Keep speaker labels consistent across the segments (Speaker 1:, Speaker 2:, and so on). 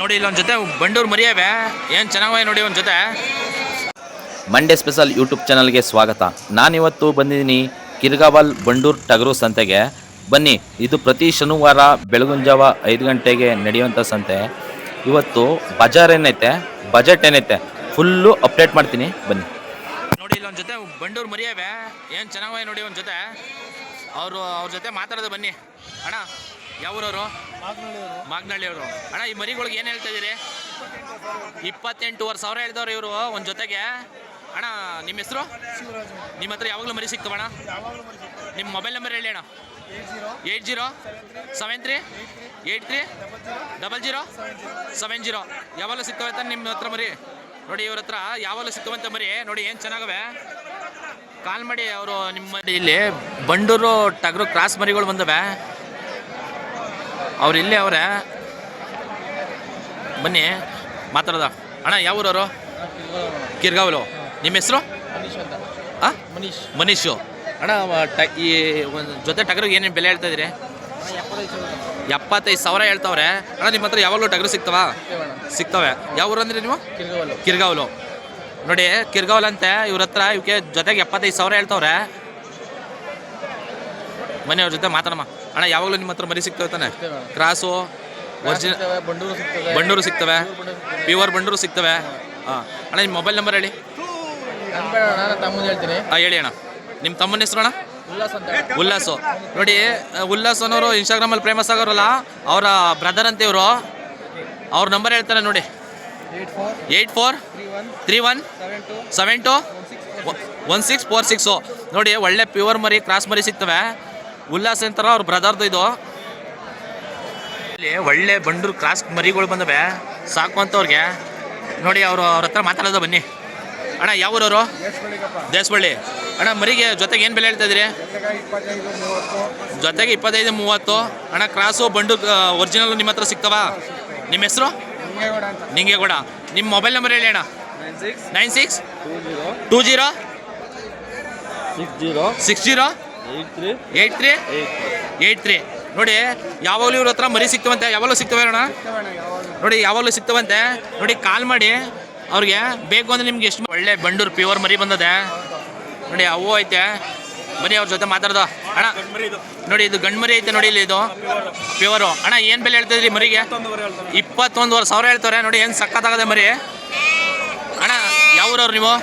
Speaker 1: ನೋಡಿ ಇಲ್ಲೊಂದ್ ಜೊತೆ ಬಂಡೂರು ಮರಿಯವೆ. ಏನ್ ಚೆನ್ನಾಗವೆ ನೋಡಿ ಒಂದ್ ಜೊತೆ.
Speaker 2: ಮಂಡೇ ಸ್ಪೆಷಲ್ ಯೂಟ್ಯೂಬ್ ಚಾನಲ್ಗೆ ಸ್ವಾಗತ. ನಾನಿವತ್ತು ಬಂದಿದ್ದೀನಿ ಕಿರ್ಗಾವಲ್ ಬಂಡೂರ್ ಟಗರು ಸಂತೆಗೆ. ಬನ್ನಿ ಇದು ಪ್ರತಿ ಶನಿವಾರ ಬೆಳಗಿನ ಜಾವ ಐದು ಗಂಟೆಗೆ ನಡೆಯುವಂಥ ಸಂತೆ. ಇವತ್ತು ಬಜಾರ್ ಏನೈತೆ? ಬಜೆಟ್ ಏನೈತೆ? ಫುಲ್ಲು ಅಪ್ಡೇಟ್ ಮಾಡ್ತೀನಿ. ಬನ್ನಿ.
Speaker 1: ನೋಡಿ ಇಲ್ಲೊಂದು ಜೊತೆ ಬಂಡೂರು ಮರಿಯವೆ. ಏನು ಚೆನ್ನಾಗಿ ನೋಡಿ ಒಂದು ಜೊತೆ. ಅವರು ಅವ್ರ ಜೊತೆ ಮಾತಾಡೋದು ಬನ್ನಿ. ಅಣ್ಣ ಯಾವೂರವರು? ಮಾಗ್ನಳ್ಳಿ ಅವರು. ಅಣ್ಣ ಈ ಮರಿಗಳಿಗೆ ಏನು ಹೇಳ್ತಾ ಇದ್ದೀರಿ? ಇಪ್ಪತ್ತೆಂಟೂವರೆ ಸಾವಿರ ಹೇಳ್ದವ್ರು ಇವರು ಒಂದು ಜೊತೆಗೆ. ಅಣ್ಣ ನಿಮ್ಮ ಹೆಸರು? ನಿಮ್ಮ ಹತ್ರ ಯಾವಾಗಲೂ ಮರಿ ಸಿಗ್ತವಣ್ಣ ನಿಮ್ಮ ಮೊಬೈಲ್ ನಂಬರ್ ಹೇಳಿ ಅಣ್ಣ. Eight zero. Seven three. Eight three. Double zero. Seven zero. ಯಾವಾಗಲೂ ಸಿಗ್ತವೆ ಅಂತ ನಿಮ್ಮ ಹತ್ರ ಮರಿ? ನೋಡಿ ಇವ್ರ ಹತ್ರ ಯಾವಾಗಲೂ ಸಿಗ್ತವಂತ ಮರಿ. ನೋಡಿ ಏನು ಚೆನ್ನಾಗವೆ? ಕಾಲ್ ಮಾಡಿ ಅವರು ನಿಮ್ಮ ಇಲ್ಲಿ ಬಂಡೂರು ಟಗರು ಕ್ರಾಸ್ ಮರಿಗಳು ಬಂದವೆ. ಅವ್ರು ಇಲ್ಲೇ ಅವರೇ. ಬನ್ನಿ ಮಾತಾಡೋದ. ಅಣ್ಣ ಯಾವ ಊರವರು? ಕಿರ್ಗಾವಲು. ನಿಮ್ಮ ಹೆಸರು? ಹಾಂ
Speaker 3: ಮನೀಶ್.
Speaker 1: ಮನೀಶು ಅಣ್ಣ ಟ ಈ ಒಂದು ಜೊತೆ ಟಗರಿಗೆ ಏನೇನು ಬೆಲೆ ಹೇಳ್ತಾ ಇದ್ದೀರಿ? ಎಪ್ಪತ್ತೈದು ಸಾವಿರ ಹೇಳ್ತಾವ್ರೆ. ಅಣ್ಣ ನಿಮ್ಮ ಹತ್ರ ಯಾವಾಗಲೂ ಟಗರು ಸಿಗ್ತಾವ? ಸಿಗ್ತವೆ. ಯಾವ ಊರು ಅಂದ್ರೆ ನೀವು? ಕಿರ್ಗಾವಲು. ನೋಡಿ ಕಿರ್ಗಾವಲ್ ಅಂತೆ ಇವ್ರ ಹತ್ರ ಇವಕ್ಕೆ ಜೊತೆಗೆ ಎಪ್ಪತ್ತೈದು ಸಾವಿರ ಹೇಳ್ತಾವ್ರೆ. ಮನೆಯವ್ರ ಅವ್ರ ಜೊತೆ ಮಾತಾಡಮ್ಮ. ಅಣ್ಣ ಯಾವಾಗಲೂ ನಿಮ್ಮ ಹತ್ರ ಮರಿ ಸಿಗ್ತವೆ ತಾನೆ? ಕ್ರಾಸು ಒರಿಜಿನಲ್
Speaker 3: ಬಂಡೂರು ಸಿಗ್ತವೆ.
Speaker 1: ಬಂಡೂರು ಸಿಗ್ತವೆ.
Speaker 3: ಬಂಡೂರು
Speaker 1: ಪ್ಯೂರ್ ಬಂಡೂರು ಸಿಗ್ತವೆ. ಹಾಂ. ಅಣ್ಣ ನಿಮ್ಮ ಮೊಬೈಲ್ ನಂಬರ್ ಹೇಳಿ?
Speaker 3: ಹೇಳ್ತೀನಿ.
Speaker 1: ಹಾಂ ಹೇಳಿ ಅಣ್ಣ. ನಿಮ್ಮ ತಮ್ಮನ ಹೆಸರು ಅಣ್ಣ?
Speaker 3: ಉಲ್ಲಾಸ್
Speaker 1: ನೋಡಿ ಉಲ್ಲಾಸ್ ಅನ್ನೋರು ಇನ್ಸ್ಟಾಗ್ರಾಮಲ್ಲಿ ಫೇಮಸ್ ಆಗೋರಲ್ಲ ಅವರ ಬ್ರದರ್ ಅಂತ ಇವರು ಅವ್ರ ನಂಬರ್ ಹೇಳ್ತಾರೆ ನೋಡಿ.
Speaker 3: Eight four three one seven two one six
Speaker 1: four six. ನೋಡಿ ಒಳ್ಳೆ ಪ್ಯೂರ್ ಮರಿ ಕ್ರಾಸ್ ಮರಿ ಸಿಗ್ತವೆ. ಉಲ್ಲಾಸ್ ಅಂತಾರ ಅವ್ರ ಬ್ರದರ್ದು ಇದು. ಇಲ್ಲಿ ಒಳ್ಳೆ ಬಂಡೂರು ಕ್ರಾಸ್ ಮರಿಗಳು ಬಂದವೆ. ಸಾಕು ಅಂತವ್ರಿಗೆ ನೋಡಿ ಅವರು ಅವ್ರ ಹತ್ರ ಮಾತಾಡೋದು ಬನ್ನಿ. ಅಣ್ಣ ಯಾವ ಊರವರು? ದೇಶಬಳ್ಳಿ. ಅಣ್ಣ ಮರಿಗೆ ಜೊತೆಗೆ ಏನು ಬೆಲೆ ಹೇಳ್ತಾ ಇದ್ದೀರಿ?
Speaker 3: ಮೂವತ್ತು
Speaker 1: ಜೊತೆಗೆ ಇಪ್ಪತ್ತೈದು ಮೂವತ್ತು. ಅಣ್ಣ ಕ್ರಾಸು ಬಂಡು ಒರಿಜಿನಲ್ ನಿಮ್ಮ ಹತ್ರ ಸಿಗ್ತವಾ? ನಿಮ್ಮ ಹೆಸರು? ನಿಂಗೇಗೌಡ. ನಿಮ್ಮ ಮೊಬೈಲ್ ನಂಬರ್ ಹೇಳಿ ಅಣ್ಣ.
Speaker 3: Nine six two zero six zero
Speaker 1: six zero
Speaker 3: eight three?
Speaker 1: Eight three? ನೋಡಿ, ಯಾವಾಗಲೂ ಇವ್ರ ಹತ್ರ ಮರಿ ಸಿಕ್ತವಂತೆ. ಯಾವಾಗಲೂ ಸಿಕ್ತವೆ ಅಣ್ಣ? ನೋಡಿ, ಯಾವಾಗಲೂ ಸಿಕ್ತವಂತೆ. ನೋಡಿ, ಕಾಲ್ ಮಾಡಿ. ಅವ್ರಿಗೆ, ಬೇಕು ಅಂದ್ರೆ ನಿಮ್ಗೆ ಎಷ್ಟು ಒಳ್ಳೆ ಬಂಡೂರು ಪ್ಯೂರ್ ಮರಿ ಬಂದದೆ. ನೋಡಿ ಅವು ಐತೆ. ಬನ್ನಿ, ಅವ್ರ ಜೊತೆ ಮಾತಾಡ್ದ. ಅಣ್ಣ, ನೋಡಿ, ಇದು ಗಂಡು ಮರಿ ಐತೆ ನೋಡಿ ಇಲ್ಲಿ ಇದು. ಪ್ಯೂರು ಅಣ್ಣ, ಏನು ಬೆಲೆ ಹೇಳ್ತಿದ್ರಿ ಮರಿಗೆ? ಇಪ್ಪತ್ತೊಂದುವರೆ ಸಾವಿರ ಹೇಳ್ತಾರೆ. ನೋಡಿ, ಏನು ಸಖತ್ತಾಗದೆ ಮರಿ. ಅಣ್ಣ, ಯಾವ ಊರವ್ರು ನೀವು?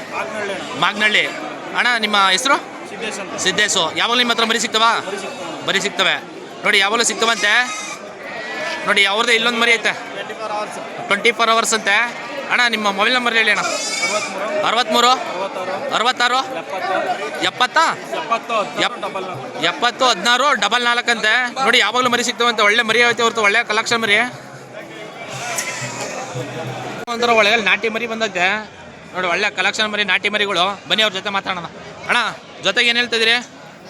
Speaker 1: ಮಾಗ್ನಳ್ಳಿ. ಅಣ್ಣ, ನಿಮ್ಮ ಹೆಸರು? ಸಿದ್ದೇಶು ಯಾವಾಗಲೂ ನಿಮ್ಮ ಹತ್ರ ಮರಿ ಸಿಗ್ತವಾ? ಮರಿ ಸಿಗ್ತವೆ. ನೋಡಿ ಯಾವಾಗಲೂ ಸಿಗ್ತವಂತೆ? ನೋಡಿ ಅವ್ರದ್ದು ಇಲ್ಲೊಂದು ಮರಿ ಐತೆ. ಟ್ವೆಂಟಿ ಫೋರ್ ಅವರ್ಸ್ ಅಂತೆ. ಅಣ್ಣ ನಿಮ್ಮ ಮೊಬೈಲ್ ನಂಬರ್ ಹೇಳಿ ಅಣ್ಣ. ಅರವತ್ತ್ಮೂರು ಅರವತ್ತಾರು. ಎಪ್ಪತ್ತಾ. ಎಪ್- ಎಪ್ಪತ್ತು ಹದಿನಾರು ಡಬಲ್ ನಾಲ್ಕು ಅಂತೆ. ನೋಡಿ ಯಾವಾಗಲೂ ಮರಿ ಸಿಗ್ತವಂತೆ. ಒಳ್ಳೆ ಮರಿ ಐತೆ ಹೊರತು ಒಳ್ಳೆ ಕಲೆಕ್ಷನ್ ಮರಿ. ಒಂಥರ ಒಳ್ಳೆ ನಾಟಿ ಮರಿ ಬಂದೈತೆ. ನೋಡಿ ಒಳ್ಳೆ ಕಲೆಕ್ಷನ್ ಮರಿ ನಾಟಿ ಮರಿಗಳು. ಬನ್ನಿ ಅವ್ರ ಜೊತೆ ಮಾತಾಡೋಣ. ಅಣ್ಣ ಜೊತೆಗೆ ಏನು ಹೇಳ್ತಿದ್ದೀರಿ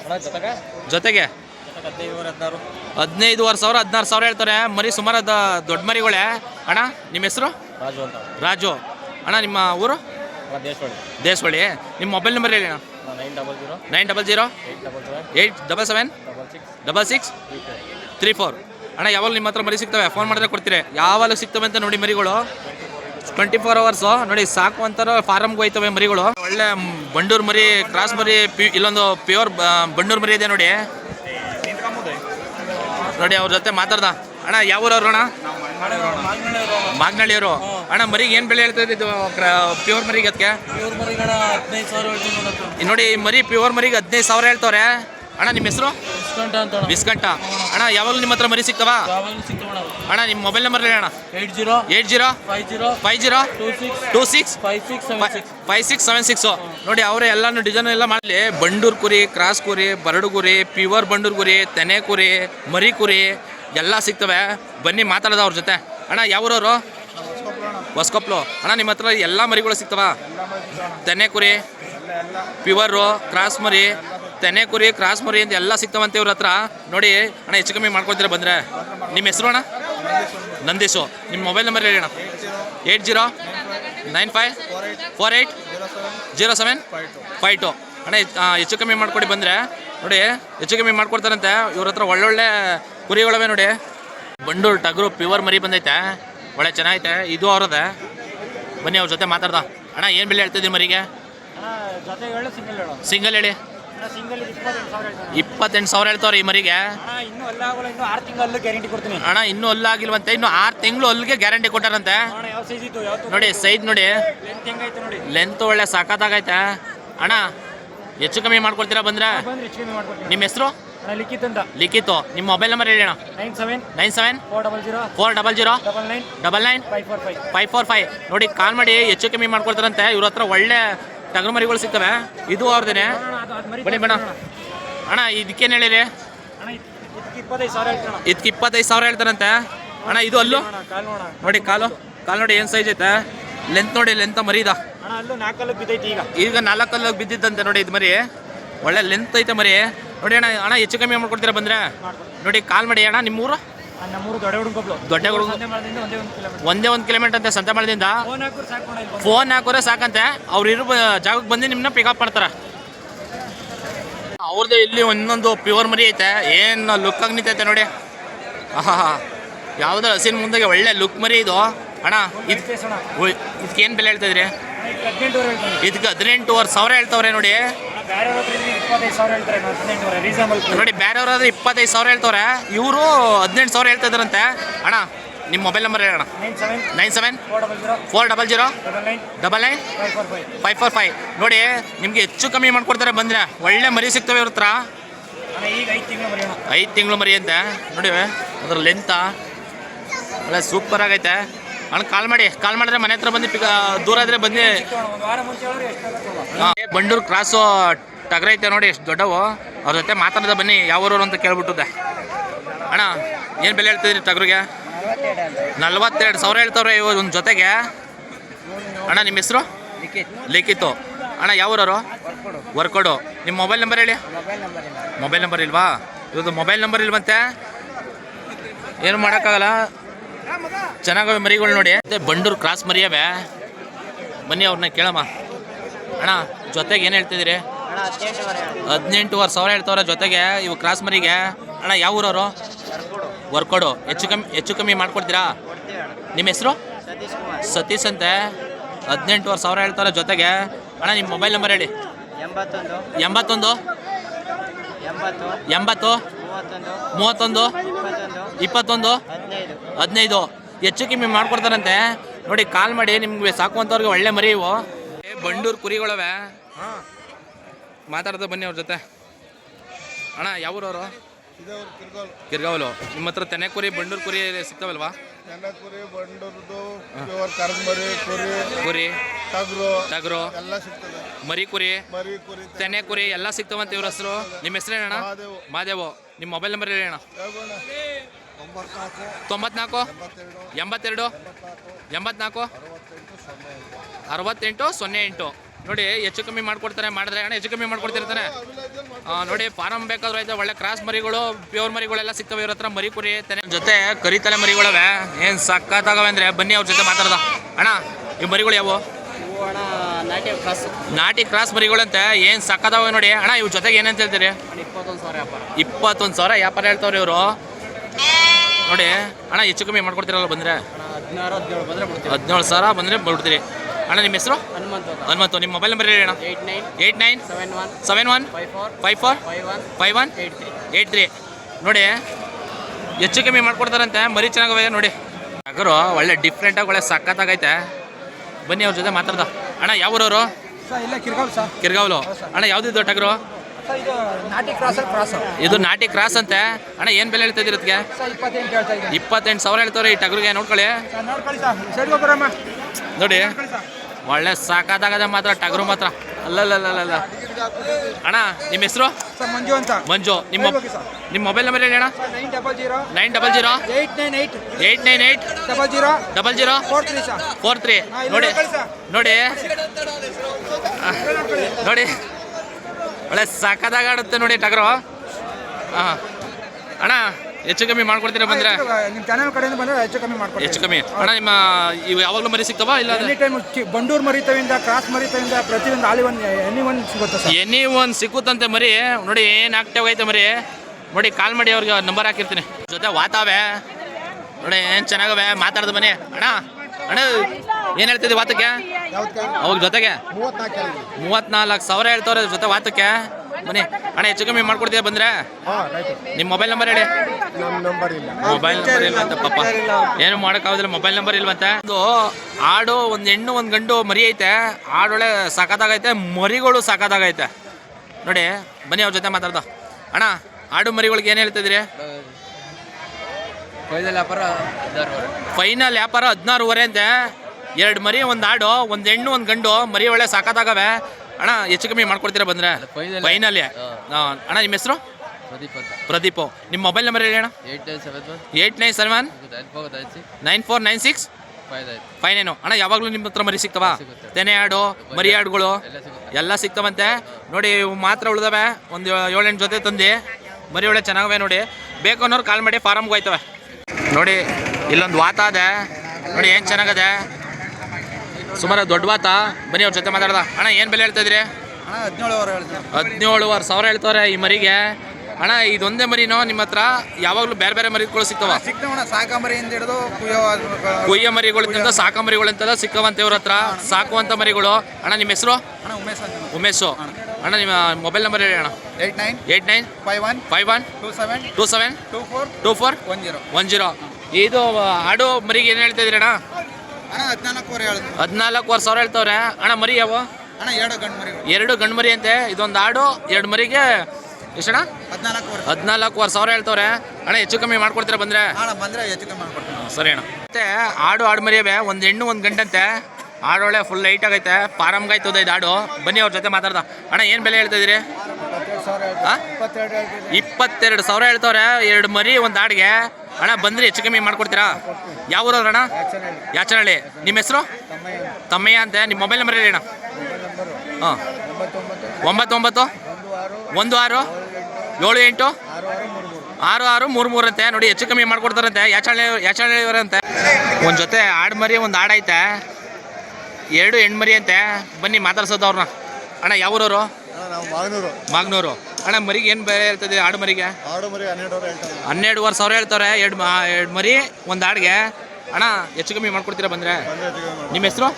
Speaker 3: ಅಣ್ಣ ಜೊತೆಗೆ? ಹದಿನೈದು
Speaker 1: ಹದಿನೈದುವರೆ ಸಾವಿರ ಹದಿನಾರು ಸಾವಿರ ಹೇಳ್ತಾರೆ. ಮರಿ ಸುಮಾರು ಅದ ದೊಡ್ಡ ಮರಿಗಳೇ. ಅಣ್ಣ ನಿಮ್ಮ ಹೆಸರು?
Speaker 3: ರಾಜು ಅಂತ.
Speaker 1: ರಾಜು. ಅಣ್ಣ ನಿಮ್ಮ ಊರು? ದೇಶವಳ್ಳಿ ನಿಮ್ಮ ಮೊಬೈಲ್ ನಂಬರ್ ಹೇಳಿ ಅಣ್ಣ.
Speaker 3: Nine double zero.
Speaker 1: Eight double
Speaker 3: eight double seven?
Speaker 1: Double
Speaker 3: six. Three four.
Speaker 1: Three four. ಅಣ್ಣ ಯಾವಾಗ ನಿಮ್ಮ ಹತ್ರ ಮರಿ ಸಿಗ್ತವೆ. ಫೋನ್ ಮಾಡಿದ್ರೆ ಕೊಡ್ತೀರಿ. ಯಾವಾಗ ಸಿಗ್ತವೆ ಅಂತ ನೋಡಿ ಮರಿಗಳು. ಟ್ವೆಂಟಿ ಫೋರ್ ಅವರ್ಸು ನೋಡಿ ಸಾಕು ಅಂತಾರ ಫಾರಮ್ಗೆ ಹೋಯ್ತವೆ ಮರಿಗಳು. ಒಳ್ಳೆ ಬಂಡೂರು ಮರಿ ಕ್ರಾಸ್ ಮರಿ ಇಲ್ಲೊಂದು ಪ್ಯೂರ್ ಬಂಡೂರು ಮರಿ ಇದೆ ನೋಡಿ. ನೋಡಿ ಅವ್ರ ಜೊತೆ ಮಾತಾಡ್ದ. ಅಣ್ಣ ಯಾವ ಊರವ್ರು ಅಣ್ಣ? ಮಾಗ್ನಳ್ಳಿಯವರು ಅಣ್ಣ ಮರಿಗೆ ಏನು ಬೆಲೆ ಹೇಳ್ತಾ ಇದ್ದು ಪ್ಯೂರ್ ಮರಿಗೆ ಅದಕ್ಕೆ ನೋಡಿ ಮರಿ ಪ್ಯೂರ್ ಮರಿಗೆ ಹದಿನೈದು ಸಾವಿರ ಹೇಳ್ತವ್ರೆ. ಅಣ್ಣ ನಿಮ್ಮ ಹೆಸರು?
Speaker 3: ಡಿಸ್ಕೌಂಟ್ ಅಂತ ಅಣ್ಣ.
Speaker 1: ಬಿಸ್ಕಂಟ ಅಣ್ಣ ಯಾವಾಗಲೂ ನಿಮ್ಮ ಹತ್ರ ಮರಿ ಸಿಗ್ತವಾ
Speaker 3: ಯಾವಾಗಲೂ
Speaker 1: ಅಣ್ಣ ನಿಮ್ಮ ಮೊಬೈಲ್ ನಂಬರ್ ಹೇಳಿ ಅಣ್ಣ.
Speaker 3: Eight zero
Speaker 1: eight zero
Speaker 3: five zero
Speaker 1: five zero
Speaker 3: two six
Speaker 1: two six
Speaker 3: five six seven six.
Speaker 1: Five six seven six. ನೋಡಿ ಅವರೇ ಎಲ್ಲಾನು ಡಿಸೈನ್ ಎಲ್ಲ ಮಾಡಲಿ. ಬಂಡೂರು ಕುರಿ ಕ್ರಾಸ್ ಕುರಿ ಬರಡು ಕುರಿ ಪ್ಯೂರ್ ಬಂಡೂರು ಕುರಿ ತೆನೆ ಕುರಿ ಮರಿ ಕುರಿ ಎಲ್ಲ ಸಿಗ್ತವೆ. ಬನ್ನಿ ಮಾತಾಡೋದು ಅವ್ರ ಜೊತೆ. ಅಣ್ಣ ಯಾವ್ರವ್ರು? ಹೊಸ್ಕೊಪ್ಲು. ಅಣ್ಣ ನಿಮ್ಮ ಹತ್ರ ಎಲ್ಲ ಮರಿಗಳು ಸಿಗ್ತವ? ತೆನೆ ಕುರಿ ಪ್ಯೂರು ಕ್ರಾಸ್ ಮರಿ ತೆನೆ ಕುರಿ ಕ್ರಾಸ್ ಮರಿ ಅಂತ ಎಲ್ಲ ಸಿಗ್ತಾವಂತೆ ಇವ್ರ ಹತ್ರ. ನೋಡಿ ಅಣ್ಣ ಹೆಚ್ಚು ಕಮ್ಮಿ ಮಾಡ್ಕೊತೀರ ಬಂದರೆ? ನಿಮ್ಮ ಹೆಸರು ಅಣ್ಣ? ನಂದೀಶು. ನಿಮ್ಮ ಮೊಬೈಲ್ ನಂಬರ್ ಹೇಳಿ ಅಣ್ಣ. Eight zero nine five four eight zero seven five two. ಅಣ್ಣ ಹೆಚ್- ಹೆಚ್ಚು ಕಮ್ಮಿ ಮಾಡ್ಕೊಡಿ ಬಂದರೆ. ನೋಡಿ ಹೆಚ್ಚು ಕಮ್ಮಿ ಮಾಡ್ಕೊಡ್ತಾರಂತೆ. ಇವ್ರ ಹತ್ರ ಒಳ್ಳೊಳ್ಳೆ ಕುರಿಗಳವೆ ನೋಡಿ. ಬಂಡೂರು ಟಗರು ಪ್ಯೂರ್ ಮರಿ ಬಂದೈತೆ. ಒಳ್ಳೆ ಚೆನ್ನಾಗೈತೆ. ಇದು ಅವ್ರದ್ದೆ. ಬನ್ನಿ ಅವ್ರ ಜೊತೆ ಮಾತಾಡ್ದ. ಅಣ್ಣ ಏನು ಬೆಲೆ ಹೇಳ್ತಿದ್ದೀನಿ ಮರಿಗೆ?
Speaker 4: ಜೊತೆ ಹೇಳು ಸಿಂಗಲ್ ಹೇಳು.
Speaker 1: ಸಿಂಗಲ್ ಹೇಳಿ.
Speaker 4: ಸಿಂಗಲ್ ಇಪ್ಪತ್ತೆಂಟು ಸಾವಿರ
Speaker 1: ಹೇಳ್ತಾವ್ರಿ ಈ ಮರಿಗೆ?
Speaker 4: ಅಣ್ಣ ಇನ್ನೂ ಅಲ್ಲ ಆಗಿಲ್ವಂತೆ ಇನ್ನೂ ಆರು ತಿಂಗಳು ಗ್ಯಾರಂಟಿ ಕೊಡ್ತೀನಿ.
Speaker 1: ಅಣ್ಣ ಇನ್ನೂ ಅಲ್ಲಾಗಿಲ್ವಂತೆ ಇನ್ನು ಆರು ತಿಂಗಳು ಅಲ್ಲಿಗೆ ಗ್ಯಾರಂಟಿ ಕೊಟ್ಟಾರಂತೆ. ನೋಡಿ ಸೈಜ್ ನೋಡಿ.
Speaker 4: ಲೆಂತ್ ಹೆಂಗೈತೆ ನೋಡಿ.
Speaker 1: ಲೆಂತ್ ಒಳ್ಳೆ ಸಾಕತ್ತಾಗೈತೆ ಅಣ್ಣ ಹೆಚ್ಚು ಕಮ್ಮಿ ಮಾಡ್ಕೊಡ್ತೀರಾ ಬಂದ್ರೆ? ನಿಮ್ಮ ಹೆಸರು?
Speaker 4: ಲಿಖಿತ್ ಅಂತ.
Speaker 1: ಲಿಖಿತು. ನಿಮ್ಮ ಮೊಬೈಲ್ ನಂಬರ್ ಹೇಳಿ ಅಣ್ಣ.
Speaker 4: Nine seven
Speaker 1: nine seven
Speaker 4: four double zero
Speaker 1: four double zero
Speaker 4: double nine
Speaker 1: double nine
Speaker 4: five four five.
Speaker 1: Five four five. ನೋಡಿ ಕಾಲ್ ಮಾಡಿ ಹೆಚ್ಚು ಕಮ್ಮಿ ಮಾಡ್ಕೊಡ್ತಾರಂತೆ. ಇವ್ರ ಹತ್ರ ಒಳ್ಳೆ ಟಗರು ಮರಿಗಳು ಸಿಗ್ತವೆ? ಇದು ಅವ್ರದೇನೆ ಬನ್ನಿ, ಬಣ್ಣ. ಅಣ್ಣ, ಇದಕ್ಕೇನು ಹೇಳಿರಿ?
Speaker 4: ಇದಕ್ಕೆ ಇಪ್ಪತ್ತೈದು ಸಾವಿರ
Speaker 1: ಹೇಳ್ತಾರಂತೆ. ಅಣ್ಣ, ಇದು ಅಲ್ಲು?
Speaker 4: ನೋಡಿ,
Speaker 1: ಕಾಲು ಕಾಲು ನೋಡಿ, ಏನು ಸೈಜ್ ಐತೆ? ಲೆಂತ್ ನೋಡಿ ಲೆಂತ್ ಮರಿ ಇದ.
Speaker 4: ಅಣ್ಣ ಅಲ್ಲೂ ನಾಲ್ಕಲ್ಲಿ ಬಿದ್ದೈತಿ ಈಗ
Speaker 1: ಈಗ ನಾಲ್ಕಲ್ಲಿ ಬಿದ್ದಿದ್ದಂತೆ ನೋಡಿ, ಇದು ಮರಿ. ಒಳ್ಳೆ ಲೆಂತ್ ಐತೆ ಮರಿ. ನೋಡಿ, ಅಣ್ಣ ಅಣ್ಣ, ಹೆಚ್ಚು ಕಮ್ಮಿ ಮಾಡ್ಕೊಡ್ತೀರಾ ಬಂದ್ರೆ? ನೋಡಿ, ಕಾಲ್ ಮಾಡಿ, ಅಣ್ಣ, ನಮ್ಮೂರು?
Speaker 4: ದೊಡ್ಡ ಒಂದೇ ಒಂದು ಕಿಲೋಮೀಟರ್
Speaker 1: ಅಂತೆ ಸಂತೆಮಾಳದಿಂದ
Speaker 4: ಫೋನ್
Speaker 1: ಹಾಕೋರೆ ಸಾಕಂತೆ. ಅವ್ರು ಇರೋ ಜಾಗಕ್ಕೆ ಬಂದು ನಿಮ್ಮನ್ನ ಪಿಕಪ್ ಮಾಡ್ತಾರೆ. ಅವ್ರದ್ದು ಇಲ್ಲಿ ಒಂದೊಂದು ಪ್ಯೂರ್ ಮರಿ ಐತೆ. ಏನು ಲುಕ್ ಆಗಿ ನಿಂತೈತೆ ನೋಡಿ. ಆಹಾ ಯಾವುದೋ ಹಸಿನ ಮುಂದೆ ಒಳ್ಳೆ ಲುಕ್ ಮರಿ ಇದು. ಅಣ್ಣ ಇದು
Speaker 4: ಎಷ್ಟ್
Speaker 1: ಇದಕ್ಕೆ ಏನು ಬೆಲೆ ಹೇಳ್ತಾ ಇದ್ರಿ?
Speaker 4: ಇದಕ್ಕೆ ಹದಿನೆಂಟುವರೆ
Speaker 1: ಸಾವಿರ ಹೇಳ್ತಾವ್ರೆ ನೋಡಿ. ನೋಡಿ ಬೇರೆಯವ್ರಾದ್ರೆ ಇಪ್ಪತ್ತೈದು ಸಾವಿರ ಹೇಳ್ತವ್ರೆ. ಇವರು ಹದಿನೆಂಟು ಸಾವಿರ ಹೇಳ್ತಾ ಇದ್ರಂತೆ ಅಣ್ಣ ನಿಮ್ಮ ಮೊಬೈಲ್ ನಂಬರ್ ಹೇಳೋಣ
Speaker 4: nine seven four double zero
Speaker 1: double
Speaker 4: nine five four five.
Speaker 1: ನೋಡಿ ನಿಮಗೆ ಹೆಚ್ಚು ಕಮ್ಮಿ ಮಾಡ್ಕೊಡ್ತಾರೆ ಬಂದರೆ. ಒಳ್ಳೆ ಮರಿ ಸಿಗ್ತವೆ ಇವ್ರ ಹತ್ರ.
Speaker 4: ಐದು ತಿಂಗಳು
Speaker 1: ಮರಿ ಅಂತೆ. ನೋಡಿ ಅದ್ರ ಲೆಂತ ಒಳ್ಳೆ ಸೂಪರ್ ಆಗೈತೆ. ಅಣ್ಣ ಕಾಲ್ ಮಾಡಿ. ಕಾಲ್ ಮಾಡಿದ್ರೆ ಮನೆ ಹತ್ರ ಬಂದು ಪಿಕ ದೂರ ಇದ್ರೆ ಬಂದು ಬಂಡೂರು ಕ್ರಾಸು ಟಗರ ಐತೆ ನೋಡಿ, ಎಷ್ಟು ದೊಡ್ಡವು. ಅವ್ರ ಜೊತೆ ಮಾತಾಡಿದ ಬನ್ನಿ, ಯಾವ ಅಂತ ಕೇಳ್ಬಿಟ್ಟದೆ. ಅಣ್ಣ, ಏನು ಬೆಲೆ ಹೇಳ್ತಿದ್ರಿ ಟಗರಿಗೆ? ನಲ್ವತ್ತೆರಡು ಸಾವಿರ ಹೇಳ್ತವ್ರೆ ಇವಾಗ ಜೊತೆಗೆ. ಅಣ್ಣ, ನಿಮ್ಮ ಹೆಸರು? ಲಿಖಿತು. ಅಣ್ಣ, ಯಾವ ಊರವರು? ವರ್ಕೋಡು. ನಿಮ್ಮ ಮೊಬೈಲ್ ನಂಬರ್ ಹೇಳಿ. ಮೊಬೈಲ್ ನಂಬರ್ ಇಲ್ವಾ? ಇವ್ರದ್ದು ಮೊಬೈಲ್ ನಂಬರ್ ಇಲ್ವಂತೆ. ಏನು ಮಾಡೋಕ್ಕಾಗಲ್ಲ? ಚೆನ್ನಾಗವೆ ಮರಿಗಳು ನೋಡಿ. ಅದೇ ಬಂಡೂರು ಕ್ರಾಸ್ ಮರಿಯವೆ? ಬನ್ನಿ ಅವ್ರನ್ನ ಕೇಳಮ್ಮ. ಅಣ್ಣ, ಜೊತೆಗೆ ಏನು ಹೇಳ್ತಿದ್ದೀರಿ? ಹದಿನೆಂಟುವರೆ ಸಾವಿರ ಹೇಳ್ತವ್ರೆ ಜೊತೆಗೆ ಇವು ಕ್ರಾಸ್ ಮರಿಗೆ. ಅಣ್ಣ, ಯಾವ ಊರವರು? ವರ್ಕೋಡು. ಹೆಚ್ಚು ಕಮ್ಮಿ ಹೆಚ್ಚು ಕಮ್ಮಿ ಮಾಡ್ಕೊಡ್ತೀರಾ? ನಿಮ್ಮ ಹೆಸರು? ಸತೀಶ್ ಅಂತೆ. ಹದಿನೆಂಟುವರೆ ಸಾವಿರ ಹೇಳ್ತಾರೆ ಜೊತೆಗೆ. ಅಣ್ಣ, ನಿಮ್ಮ ಮೊಬೈಲ್ ನಂಬರ್ ಹೇಳಿ.
Speaker 5: ಎಂಬತ್ತೊಂದು. ಎಂಬತ್ತು. ಮೂವತ್ತೊಂದು. ಇಪ್ಪತ್ತೊಂದು? ಹದಿನೈದು.
Speaker 1: ಹೆಚ್ಚು ಕಮ್ಮಿ ಮಾಡ್ಕೊಡ್ತಾರಂತೆ. ನೋಡಿ ಕಾಲ್ ಮಾಡಿ ನಿಮ್ಗೆ ಸಾಕುವಂಥವ್ರಿಗೆ ಒಳ್ಳೆ ಮರಿ ಇವು. ಏ, ಬಂಡೂರು ಕುರಿಗಳವೆ. ಮಾತಾಡ್ತಾ ಬನ್ನಿ ಅವ್ರ ಜೊತೆ. ಅಣ್ಣ ಯಾವ ಊರವರು? ಕಿರ್ಗಾವಲು ನಿಮ್ಮ ಹತ್ರ ತೆನೆ ಕುರಿ ಬಂಡೂರು ಕುರಿ ಸಿಗ್ತಾವಲ್ವಾ?
Speaker 6: ಕುರಿ ಬಂಡೂರ್ದು ಕುರಿ
Speaker 1: ಕುರಿ
Speaker 6: ಟಗ್ರು
Speaker 1: ಟಗರು.
Speaker 6: ಎಲ್ಲ ಸಿಗ್ತದೆ.
Speaker 1: ಮರಿ ಕುರಿ
Speaker 6: ಮರಿ ಕುರಿ
Speaker 1: ತೆನೆ ಕುರಿ ಎಲ್ಲ ಸಿಗ್ತಾವಂತ ಇವ್ರ ಹೆಸರು. ನಿಮ್ಮ ಹೆಸರೇನಣ್ಣ?
Speaker 6: ಮಹಾದೇವು.
Speaker 1: ಮಾದೇವು. ನಿಮ್ಮ ಮೊಬೈಲ್ ನಂಬರ್ ಹೇಳಿ ಅಣ್ಣ. ತೊಂಬತ್ನಾಲ್ಕು
Speaker 6: ಎಂಬತ್ತೆರಡು
Speaker 1: ಎಂಬತ್ನಾಲ್ಕು ಅರವತ್ತೆಂಟು ಸೊನ್ನೆ ಎಂಟು. ನೋಡಿ ಹೆಚ್ಚು ಕಮ್ಮಿ ಮಾಡ್ಕೊಡ್ತಾರೆ ಮಾಡಿದ್ರೆ ಅಣ್ಣ ಹೆಚ್ಚು ಕಮ್ಮಿ ಮಾಡ್ಕೊಡ್ತಿರ್ತಾನೆ ನೋಡಿ ಫಾರಂ ಬೇಕಾದ್ರೂ ಐತೆ ಒಳ್ಳೆ ಕ್ರಾಸ್ ಮರಿಗಳು ಪ್ಯೂರ್ ಮರಿಗಳೆಲ್ಲ ಸಿಗ್ತವೆ ಇವ್ರ ಹತ್ರ ಮರಿ ಕುರಿ ಐತೆ ಜೊತೆ ಕರಿತಲೆ ಮರಿಗಳವೆ. ಏನು ಸಕ್ಕತ್ತಾಗವೆ ಅಂದರೆ ಬನ್ನಿ ಅವ್ರ ಜೊತೆ ಮಾತಾಡ್ದ. ಅಣ್ಣ ಈ ಮರಿಗಳು ಯಾವು?
Speaker 5: ಅಣ್ಣ ನಾಟಿ ಕ್ರಾಸ್
Speaker 1: ನಾಟಿ ಕ್ರಾಸ್ ಮರಿಗಳಂತೆ. ಏನು ಸಕ್ಕತ್ತಾಗವೆ ನೋಡಿ. ಅಣ್ಣ ಇವ್ರ ಜೊತೆಗೆ ಏನಂತ ಹೇಳ್ತೀರಿ?
Speaker 5: ಇಪ್ಪತ್ತೊಂದು ಸಾವಿರ ವ್ಯಾಪಾರ.
Speaker 1: ಇಪ್ಪತ್ತೊಂದು ಸಾವಿರ ವ್ಯಾಪಾರ ಹೇಳ್ತಾವ್ರಿ ಇವರು. ನೋಡಿ ಅಣ್ಣ ಹೆಚ್ಚು ಕಮ್ಮಿ ಮಾಡ್ಕೊಡ್ತೀರಲ್ಲ ಬಂದರೆ?
Speaker 5: ಅಣ್ಣ ಹದಿನಾರು ಹದಿನೇಳು ಬಂದರೆ ಬಿಡ್ತೀವಿ
Speaker 1: ಹದಿನೇಳು ಸಾವಿರ ಬಂದರೆ ಬಿಡ್ತೀರಿ. ಅಣ್ಣ ನಿಮ್ಮ ಹೆಸರು?
Speaker 5: ಹನುಮಂತ
Speaker 1: ಹನುಮಂತು ನಿಮ್ಮ ಮೊಬೈಲ್ ನಂಬರ್ ಹೇಳಿ ಅಣ್ಣ.
Speaker 5: Eight nine
Speaker 1: eight nine
Speaker 5: seven one
Speaker 1: seven one
Speaker 5: five four
Speaker 1: five four
Speaker 5: five one
Speaker 1: five one
Speaker 5: eight three.
Speaker 1: Eight three. ನೋಡಿ ಹೆಚ್ಚು ಕಮ್ಮಿ ಮಾಡ್ಕೊಡ್ತಾರಂತೆ ಮರಿ ಚೆನ್ನಾಗವೆ ನೋಡಿ. ಟಗರು ಒಳ್ಳೆ ಡಿಫ್ರೆಂಟಾಗಿ ಒಳ್ಳೆ ಸಕ್ಕತ್ತಾಗೈತೆ ಬನ್ನಿ ಅವ್ರ ಜೊತೆ ಮಾತಾಡ್ದ. ಅಣ್ಣ ಯಾವ ಊರವರು?
Speaker 4: ಕಿರ್ಗಾವ್ಲು ಇಲ್ಲ ಕಿರ್ಗಾವ್ ಸರ್.
Speaker 1: ಕಿರ್ಗಾವಲು. ಅಣ್ಣ ಯಾವ್ದಿದ್ದು ಟಗರು
Speaker 4: ಇದು ನಾಟಿ ಕ್ರಾಸ್ ಕ್ರಾಸ್
Speaker 1: ಇದು ನಾಟಿ ಕ್ರಾಸ್ ಅಂತೆ. ಅಣ್ಣ ಏನು ಬೆಲೆ ಹೇಳ್ತಾ ಇದ್ದೀರಿ ಅದಕ್ಕೆ
Speaker 4: ಇಪ್ಪತ್ತೆಂಟು ಹೇಳ್ತಾ ಇದ್ದೀನಿ.
Speaker 1: ಇಪ್ಪತ್ತೆಂಟು ಸಾವಿರ ಹೇಳ್ತಾವ್ರಿ ಈ ಟಗರಿಗೆ ನೋಡ್ಕೊಳ್ಳಿ.
Speaker 4: ನೋಡ್ಕೊಳ್ಳಿ ಸರ್. ಸೈಡ್ಗೆ
Speaker 1: ನೋಡಿ. ಒಳ್ಳೆ ಸಾಕಾದಾಗದೆ ಮಾತ್ರ ಟಗರು ಮಾತ್ರ. ಅಲ್ಲಲ್ಲ ಅಣ್ಣ ನಿಮ್ಮ ಹೆಸರು?
Speaker 4: ಸರ್ ಮಂಜು ಅಂತ.
Speaker 1: ಮಂಜು ನಿಮ್ಮ ನಿಮ್ಮ ಮೊಬೈಲ್ ನಂಬರ್ ಹೇಳಿ ಅಣ್ಣ.
Speaker 4: Nine double zero
Speaker 1: nine double zero
Speaker 4: eight nine eight
Speaker 1: eight nine eight
Speaker 4: double zero
Speaker 1: double zero
Speaker 4: four three
Speaker 1: four three ನೋಡಿ. ನೋಡಿ. ನೋಡಿ. ಒಳ್ಳೆ ಸಾಕಾದಾಗ ಆಡುತ್ತೆ ನೋಡಿ ಟಗರು. ಹಾಂ. ಅಣ್ಣ ಹೆಚ್ಚು ಕಮ್ಮಿ ಮಾಡ್ಕೊಡ್ತೀರಾ ಬಂದ್ರೆ?
Speaker 4: ನಿಮ್ಮ ಚಾನಲ್ ಕಡೆಯಿಂದ ಬಂದ್ರೆ ಹೆಚ್ಚು ಕಮ್ಮಿ ಮಾಡ್ಕೊಡ್ತೀವಿ.
Speaker 1: ಹೆಚ್ಚು ಕಮ್ಮಿ. ಅಣ್ಣ ನಿಮ್ಮ ಇವು ಯಾವಾಗಲೂ ಮರಿ ಸಿಗ್ತಾವ ಇಲ್ಲ
Speaker 4: ಎನಿ ಟೈಮ್ ಬಂಡೂರು ಮರಿತವಿಂದ ಕ್ರಾಸ್ ಮರಿತವಿಂದ ಪ್ರತಿಯೊಂದು ಆಲಿ ಒಂದು ಎನಿ ಒನ್ ಸಿಗುತ್ತೆ ಸರ್?
Speaker 1: ಎನಿ ಒಂದು ಸಿಕ್ಕುತ್ತಂತೆ ಮರಿ. ನೋಡಿ ಏನು ಆಕ್ಟಿವ್ ಐತೆ ಮರಿ. ನೋಡಿ ಕಾಲ್ ಮಾಡಿ ಅವ್ರಿಗೆ ನಂಬರ್ ಹಾಕಿರ್ತೀನಿ. ಜೊತೆ ವಾತಾವೆ. ನೋಡಿ ಏನು ಚೆನ್ನಾಗವೆ? ಮಾತಾಡ್ದು ಮನೆ. ಅಣ್ಣ ಅಣ್ಣ ಏನು ಹೇಳ್ತಿದ್ದೆ ವಾತಕ್ಕೆ? ಅವ್ರ ಜೊತೆಗೆ? ಮೂವತ್ನಾಲ್ಕು ಸಾವಿರ ಹೇಳ್ತವ್ರೆ ಜೊತೆ ವಾತಕ್ಕೆ. ಬನ್ನಿ. ಅಣ್ಣ ಹೆಚ್ಚು ಕಮ್ಮಿ ಮಾಡ್ಕೊಡ್ತೀಯ ಬಂದ್ರೆ? ನಿಮ್ಮ ಮೊಬೈಲ್ ನಂಬರ್ ಹೇಳಿ.
Speaker 6: ಮೊಬೈಲ್ ನಂಬರ್ ಇಲ್ಲ.
Speaker 1: ಮೊಬೈಲ್ ನಂಬರ್ ಇಲ್ವಂತ ಪಾಪ. ಏನು ಮಾಡೋಕ್ಕಾಗೋದಿಲ್ಲ ಮೊಬೈಲ್ ನಂಬರ್ ಇಲ್ವಂತ. ಅದು ಆಡು ಒಂದು ಹೆಣ್ಣು ಒಂದು ಗಂಡು ಮರಿ ಐತೆ. ಆಡೊಳೆ ಸಾಕಾದಾಗೈತೆ ಮರಿಗಳು ಸಾಕಾದಾಗೈತೆ. ನೋಡಿ ಬನ್ನಿ ಅವ್ರ ಜೊತೆ ಮಾತಾಡ್ದ. ಅಣ್ಣ ಆಡು ಮರಿಗಳಿಗೆ ಏನು ಹೇಳ್ತಿದ್ರಿ ಫೈನಲ್ ವ್ಯಾಪಾರ ಹದಿನಾರೂವರೆ ಅಂತೆ. ಎರಡು ಮರಿ ಒಂದು ಆಡು ಒಂದು ಹೆಣ್ಣು ಒಂದು ಗಂಡು ಮರಿ ಒಳ್ಳೆ ಸಾಕಾದಾಗವೆ. ಅಣ್ಣ ಹೆಚ್ಚು ಕಮ್ಮಿ ಮಾಡ್ಕೊಡ್ತೀರಾ ಬಂದ್ರೆ? ಫೈನಲ್ ಅಣ್ಣ ನಿಮ್ಮ ಹೆಸರು?
Speaker 3: ಪ್ರದೀಪ್
Speaker 1: ನಿಮ್ಮ ಮೊಬೈಲ್ ನಂಬರ್ ಹೇಳಿ ಅಣ್ಣ.
Speaker 3: Eight nine seven
Speaker 1: nine four nine six?
Speaker 3: Five
Speaker 1: nine. ಅಣ್ಣ ಯಾವಾಗಲೂ ನಿಮ್ಮ ಹತ್ರ ಮರಿ ಸಿಗ್ತವ? ತೆನೆ ಆಡು ಮರಿ ಆಡುಗಳು ಎಲ್ಲ ಸಿಗ್ತವಂತೆ. ನೋಡಿ ಇವು ಮಾತ್ರ ಉಳಿದವೆ. ಒಂದು ಏಳೆಂಟು ಜೊತೆ ತಂದು. ಮರಿ ಒಳ್ಳೆ ಚೆನ್ನಾಗವೆ ನೋಡಿ. ಬೇಕು ಅನ್ನೋರು ಕಾಲ್ ಮಾಡಿ ಫಾರಮ್ಗೆ ಹೋಯ್ತವೆ ನೋಡಿ ಇಲ್ಲೊಂದು ವಾತ ಅದೆ. ನೋಡಿ ಏನು ಚೆನ್ನಾಗದೆ. ಸುಮಾರು ದೊಡ್ಡ ವಾತ. ಬನ್ನಿ ಅವ್ರ ಜೊತೆ ಮಾತಾಡ್ದ ಅಣ್ಣ ಏನು ಬೆಲೆ ಹೇಳ್ತಾ ಇದ್ರಿ
Speaker 4: ಅಣ್ಣ ಹದಿನೇಳುವರೆ
Speaker 1: ಸಾವಿರ ಹೇಳ್ತವ್ರೆ ಈ ಮರಿಗೆ. ಅಣ್ಣ ಇದೊಂದೇ ಮರಿನೋ? ನಿಮ್ಮ ಹತ್ರ ಯಾವಾಗಲೂ ಬೇರೆ ಬೇರೆ ಮರಿಗಳು ಸಿಗ್ತಾವ?
Speaker 4: ಕುಯ್ಯ ಸಾಕಾಂಬರಿಯಿಂದ ಹಿಡಿದು ಕುಯ್ಯೋ
Speaker 1: ಕೊಯ್ಯ ಮರಿಗಳಿಂದ ಸಾಕ ಮರಿಗಳಂತೆಲ್ಲ ಸಿಕ್ಕವಂತೆ ಇವ್ರ ಹತ್ರ. ಸಾಕುವಂತ ಮರಿಗಳು. ಅಣ್ಣ ನಿಮ್ಮ ಹೆಸರು?
Speaker 4: ಅಣ್ಣ ಉಮೇಶ್ ಅಂತ.
Speaker 1: ಉಮೇಶು. ಅಣ್ಣ. ನಿಮ್ಮ ಮೊಬೈಲ್ ನಂಬರ್ ಹೇಳಿ ಅಣ್ಣ.
Speaker 4: Eight nine
Speaker 1: eight nine
Speaker 4: five one
Speaker 1: five one
Speaker 4: two seven
Speaker 1: two seven
Speaker 4: two four
Speaker 1: two four
Speaker 4: one zero.
Speaker 1: One zero. ಇದು ಆಡು ಮರಿಗೆ ಏನು ಹೇಳ್ತಾ ಇದ್ದೀರಿ ಅಣ್ಣ ವರ್ಷ ಸಾವಿರ ಹೇಳ್ತವ್ರೆ. ಅಣ್ಣ ಮರಿ ಯಾವ?
Speaker 4: ಅಣ್ಣ ಎರಡು ಗಂಡು ಮರಿ
Speaker 1: ಎರಡು ಗಂಡು ಮರಿ ಅಂತೆ. ಇದೊಂದು ಆಡು ಎರಡು ಮರಿಗೆ ಎಷ್ಟಣ್ಣ?
Speaker 4: ಹದಿನಾಲ್ಕು
Speaker 1: ವರ್ಷ. ಸಾವಿರ ಹೇಳ್ತವ್ರೆ. ಅಣ್ಣ ಹೆಚ್ಚು ಕಮ್ಮಿ ಮಾಡ್ಕೊಡ್ತೀರಾ ಬಂದ್ರೆ?
Speaker 4: ಅಣ್ಣ ಬಂದರೆ ಹೆಚ್ಚು ಕಮ್ಮಿ ಮಾಡ್ಕೊಡ್ತೀನಿ.
Speaker 1: ಸರಿ ಅಣ್ಣ. ಮತ್ತೆ ಆಡು ಆಡು ಮರಿಯವೆ ಒಂದು ಹೆಣ್ಣು ಒಂದು ಗಂಟಂತೆ ಒಳ್ಳೆ ಫುಲ್ ಲೈಟ್ ಆಗೈತೆ. ಫಾರಮ್ಗೆ ಆಯ್ತದ ಇದು ಆಡು. ಬನ್ನಿ ಅವ್ರ ಜೊತೆ ಮಾತಾಡ್ದ. ಅಣ್ಣ ಏನು ಬೆಲೆ ಹೇಳ್ತಾ ಇದ್ರಿ? ಆ? ಇಪ್ಪತ್ತೆರಡು ಸಾವಿರ ಹೇಳ್ತವ್ರೆ. ಎರಡು ಮರಿ ಒಂದು ಆಡಿಗೆ. ಅಣ್ಣ, ಬಂದ್ರಿ, ಹೆಚ್ಚು ಕಮ್ಮಿ ಮಾಡ್ಕೊಡ್ತೀರಾ? ಯಾವ ಊರವ್ರು ಅಣ್ಣ? ಯಾಚನಹಳ್ಳಿ. ನಿಮ್ಮ ಹೆಸರು? ತಮ್ಮಯ್ಯ ಅಂತ. ನಿಮ್ಮ ಮೊಬೈಲ್ ನಂಬರ್ ಹೇಳಿ ಅಣ್ಣ. ಹಾಂ. ಒಂಬತ್ತು ಒಂಬತ್ತು ಒಂದು ಆರು? ಏಳು ಎಂಟು? ಆರು ಆರು ಮೂರು ಮೂರು ಅಂತೆ. ನೋಡಿ, ಹೆಚ್ಚು ಕಮ್ಮಿ ಮಾಡ್ಕೊಡ್ತಾರಂತೆ. ಯಾಚಹಳ್ಳಿ ಯಾಚಹಳ್ಳಿಯವರಂತೆ ಒಂದು ಜೊತೆ ಆಡು ಮರಿ, ಒಂದು ಆಡೈತೆ ಎರಡು ಹೆಣ್ಮರಿ ಅಂತೆ. ಬನ್ನಿ, ಮಾತಾಡ್ಸೋದು ಅವ್ರನ್ನ. ಅಣ್ಣ, ಯಾವ ಊರವರು?
Speaker 6: ನಾವು ಮಾಗನೂರು.
Speaker 1: ಮಾಗ್ನೂರು. ಅಣ್ಣ ಮರಿಗೆ ಏನು ಬೆಲೆ ಹೇಳ್ತದೆ ಆಡು ಮರಿಗೆ?
Speaker 6: ಆಡು ಮರಿ ಹನ್ನೆರಡು ಹೇಳ್ತಾರೆ.
Speaker 1: ಹನ್ನೆರಡುವರೆ ಸಾವಿರ ಹೇಳ್ತಾರೆ. ಎರಡು ಎರಡು ಮರಿ ಒಂದು ಆಡಿಗೆ. ಅಣ್ಣ ಹೆಚ್ಚು ಕಮ್ಮಿ ಮಾಡ್ಕೊಡ್ತೀರಾ ಬಂದರೆ? ನಿಮ್ಮ ಹೆಸರು?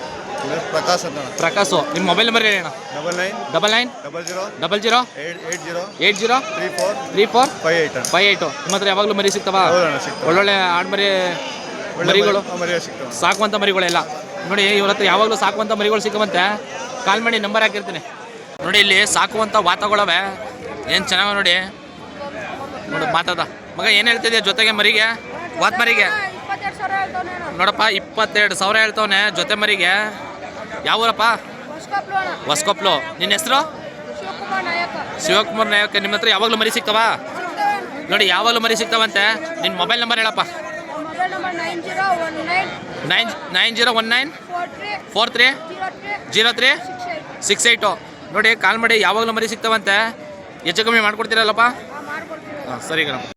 Speaker 6: ಪ್ರಕಾಶ್ ಅಂತ
Speaker 1: ಪ್ರಕಾಶು. ನಿಮ್ಮ ಮೊಬೈಲ್ ನಂಬರ್ ಹೇಳಿ ಅಣ್ಣ.
Speaker 6: Double nine
Speaker 1: double nine
Speaker 6: double zero
Speaker 1: double zero
Speaker 6: eight eight zero
Speaker 1: eight zero
Speaker 6: three four
Speaker 1: three four
Speaker 6: five eight
Speaker 1: five eight. ನಿಮ್ಮ ಹತ್ರ ಯಾವಾಗಲೂ ಮರಿ ಸಿಗ್ತಾವ?
Speaker 6: ಹೌದಣ್ಣ, ಸಿಗ್ತವೆ.
Speaker 1: ಒಳ್ಳೊಳ್ಳೆ ಆಡು
Speaker 6: ಮರಿ
Speaker 1: ಮರಿಗಳು.
Speaker 6: ಮರಿ- ಮರಿ ಸಿಗ್ತವೆ
Speaker 1: ಸಾಕುವಂಥ ಮರಿಗಳೆಲ್ಲ. ನೋಡಿ ಇವ್ರ ಹತ್ರ ಯಾವಾಗಲೂ ಸಾಕುವಂಥ ಮರಿಗಳು ಸಿಕ್ಕವಂತೆ. ಕಾಲ್ ಮಾಡಿ ನಂಬರ್ ಹಾಕಿರ್ತೀನಿ. ನೋಡಿ ಇಲ್ಲಿ ಸಾಕುವಂಥ ವಾತಗಳವೆ. ಏನು ಚೆನ್ನಾಗ ನೋಡಿ. ನೋಡಿ ಮಾತಾದ ಮಗ ಏನು ಹೇಳ್ತಿದ್ಯಾ ಜೊತೆಗೆ ಮರಿಗೆ? ವಾತ್ ಮರಿಗೆ? ನೋಡಪ್ಪ, ಇಪ್ಪತ್ತೆರಡು ಸಾವಿರ ಹೇಳ್ತವನೆ ಜೊತೆ ಮರಿಗೆ. ಯಾವೂರಪ್ಪ?
Speaker 7: ಹೊಸ್ಕೊಪ್ಲು.
Speaker 1: ನಿನ್ನ ಹೆಸರು?
Speaker 7: ಶಿವಕುಮಾರ್ ನಾಯಕ.
Speaker 1: ನಿಮ್ಮ ಹತ್ರ ಯಾವಾಗಲೂ ಮರಿ ಸಿಗ್ತಾವ? ನೋಡಿ, ಯಾವಾಗಲೂ ಮರಿ ಸಿಗ್ತಾವಂತೆ. ನಿನ್ನ ಮೊಬೈಲ್ ನಂಬರ್ ಹೇಳಪ್ಪ.
Speaker 7: Nine nine
Speaker 1: zero one nine
Speaker 7: four three, zero three, six eight.
Speaker 1: ನೋಡಿ ಕಾಲ್ ಮಾಡಿ ಯಾವಾಗಲೂ ಮರಿ ಸಿಗ್ತಾವಂತೆ. ಹೆಚ್ಚು ಕಮ್ಮಿ ಮಾಡ್ಕೊಡ್ತೀರಲ್ಲಪ್ಪ? ಹಾಂ ಸರಿ ಗಣಪ